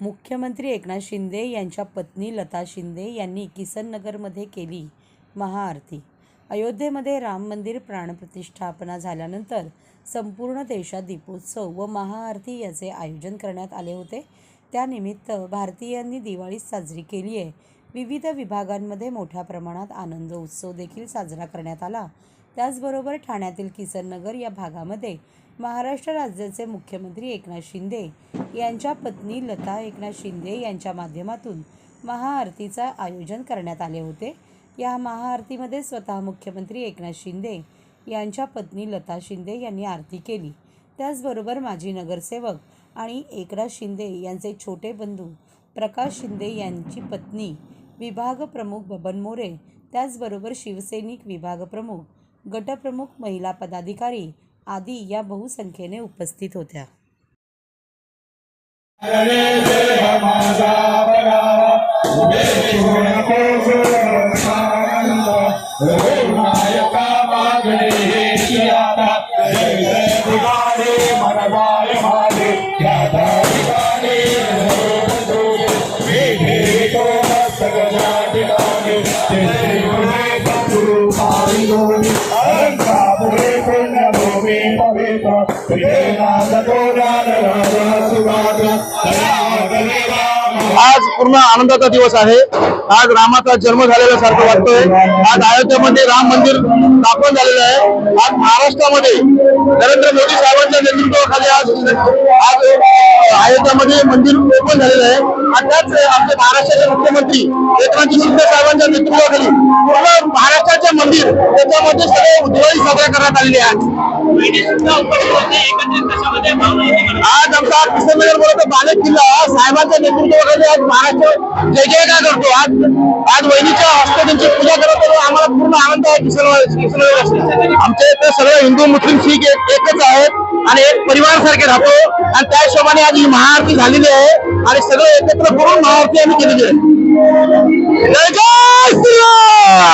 मुख्यमंत्री एकनाथ शिंदे यांच्या पत्नी लता शिंदे यांनी किसननगरमध्ये केली महाआरती. अयोध्येमध्ये राम मंदिर प्राणप्रतिष्ठापना झाल्यानंतर संपूर्ण देशात दीपोत्सव व महाआरती याचे आयोजन करण्यात आले होते. त्यानिमित्त भारतीयांनी दिवाळी साजरी केली आहे विविध विभागांमध्ये मोठ्या प्रमाणात आनंद उत्सव देखील साजरा करण्यात आला. त्याचबरोबर ठाण्यातील किसननगर या भागामध्ये महाराष्ट्र राज्याचे मुख्यमंत्री एकनाथ शिंदे यांच्या पत्नी लता एकनाथ शिंदे यांच्या माध्यमातून महाआरतीचं आयोजन करण्यात आले होते. या महाआरतीमध्ये स्वतः मुख्यमंत्री एकनाथ शिंदे यांच्या पत्नी लता शिंदे यांनी आरती केली. त्याचबरोबर माजी नगरसेवक आणि एकनाथ शिंदे यांचे छोटे बंधू प्रकाश शिंदे यांची पत्नी विभाग प्रमुख बबन मोरे त्याचबरोबर शिवसैनिक विभाग प्रमुख गटप्रमुख महिला पदाधिकारी आदी या बहुसंख्येने उपस्थित होत्या आज पूर्ण आनंदाचा दिवस आहे. आज रामाचा जन्म झालेला सारखं वाटतोय. आज अयोध्येमध्ये राम मंदिर स्थापन झालेलं आहे. आज महाराष्ट्रामध्ये नरेंद्र मोदी साहेबांच्या नेतृत्वाखाली आज आज अयोध्यामध्ये मंदिर ओपन झालेलं आहे. आणि त्याच आपले महाराष्ट्राचे मुख्यमंत्री एकनाथजी शिंदे साहेबांच्या नेतृत्वाखाली पूर्ण महाराष्ट्राचे मंदिर. त्याच्यामध्ये सगळे दिवाळी साजरा करण्यात आलेली आहे आज आमचा किसननगर बरोबर बालक किल्ला. साहेबांच्या नेतृत्वाखाली आज महाराष्ट्र जय जयकार करतो. आज आज वहिनीच्या हस्ते त्यांची पूजा करत होतो आम्हाला पूर्ण आनंद आहे. किसन किसननगर आमच्या इथे सगळे हिंदू मुस्लिम शीख एकच आहेत आणि एक परिवार सारखे राहतो. आणि त्या हिशोबाने आज ही महाआरती झालेली आहे. आणि सगळे एकत्र करून महाआरती आम्ही केलेली आहे. जय जय श्रीराम